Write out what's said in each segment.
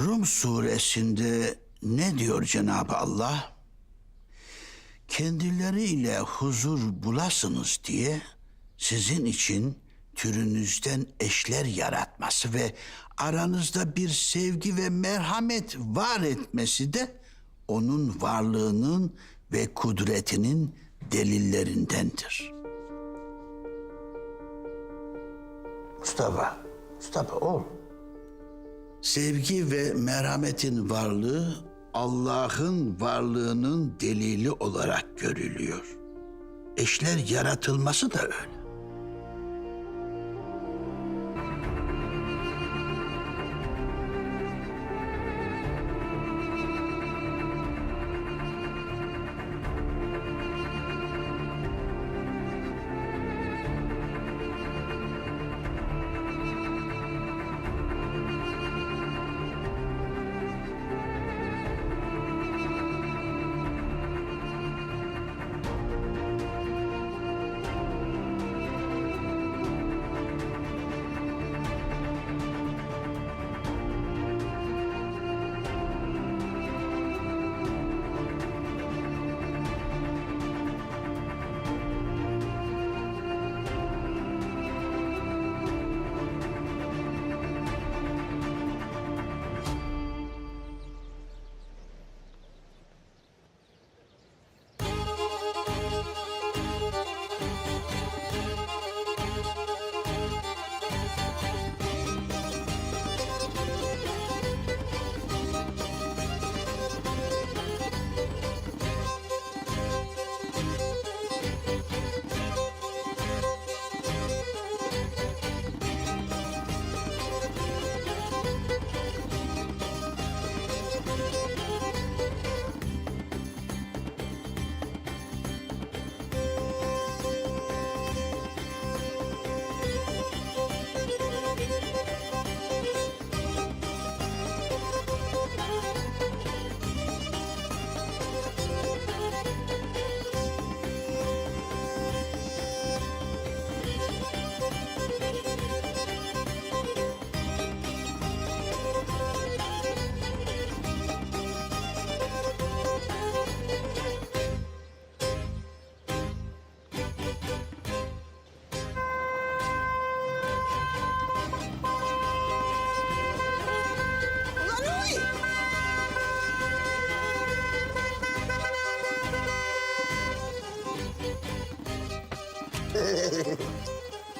Rum suresinde ne diyor Cenab-ı Allah? Kendileriyle huzur bulasınız diye sizin için türünüzden eşler yaratması ve aranızda bir sevgi ve merhamet var etmesi de onun varlığının ve kudretinin delillerindendir. Mustafa, Mustafa oğlum. Sevgi ve merhametin varlığı Allah'ın varlığının delili olarak görülüyor. Eşler yaratılması da öyle.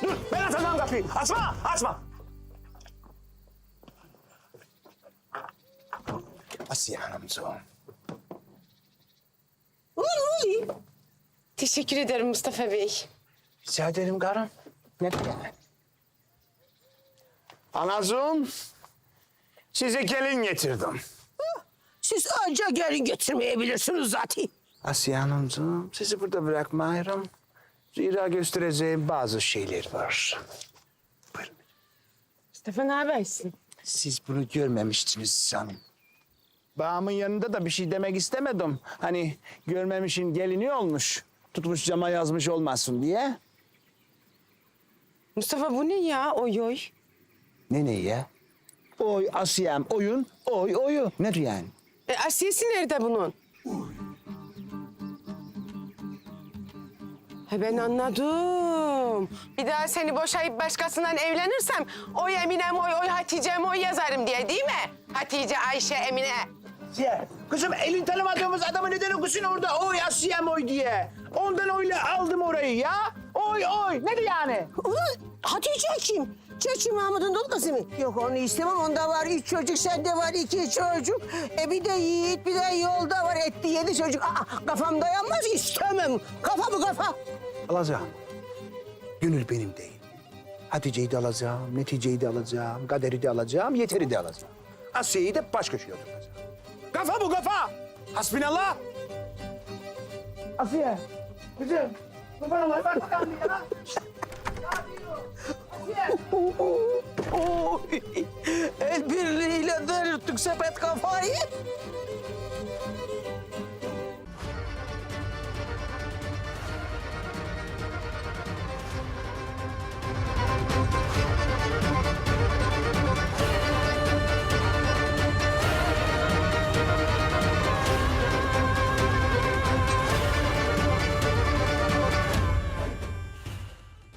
Dur ben açacağım kapıyı. Açma açma. Asiye Hanımcığım. Teşekkür ederim Mustafa Bey. Rica ederim karım. Ne demek? Anacığım size gelin getirdim. Siz önce gelin getirmeyebilirsiniz zaten. Asiye Hanımcığım sizi burada bırakmayırım. Zira göstereceğim bazı şeyler var. Buyurun. Mustafa ne habersin? Siz bunu görmemiştiniz canım. Bağımın yanında da bir şey demek istemedim. Hani görmemişin gelini olmuş. Tutmuş cama yazmış olmasın diye. Mustafa bu ne ya oy oy? Ne ne ya? Oy Asiyem oyun, oy oyu. Nedir yani? E, Asiyesi nerede bunun? He ben anladım. Bir daha seni boşayıp başkasından evlenirsem oy Eminem oy oy Hatice'm oy yazarım diye değil mi? Hatice, Ayşe, Emine. Ya kızım elin tanımadığımız adamı neden okusun orada oy Asiyem oy diye. Ondan öyle aldım orayı ya. Oy oy nedir yani? Ulan Hatice kim? Çeçi Mahmud'un dul kızı mı? Yok onu istemem. Onda var üç çocuk, sende var iki çocuk. E bir de Yiğit, bir de yolda var etti yedi çocuk. Aa, kafam dayanmaz istemem. Kafa bu kafa. Alacağım. Gönül benim değil. Hatice'yi de alacağım, neticeyi de alacağım, kaderi de alacağım, yeteri de alacağım. Asya'yı da baş köşeye oturtacağım. Kafa bu kafa! Hasbinallah! Asiye, kızım, kurban olayım bak bakalım ya. Oy, el birliğiyle dürttük sepet kafayı.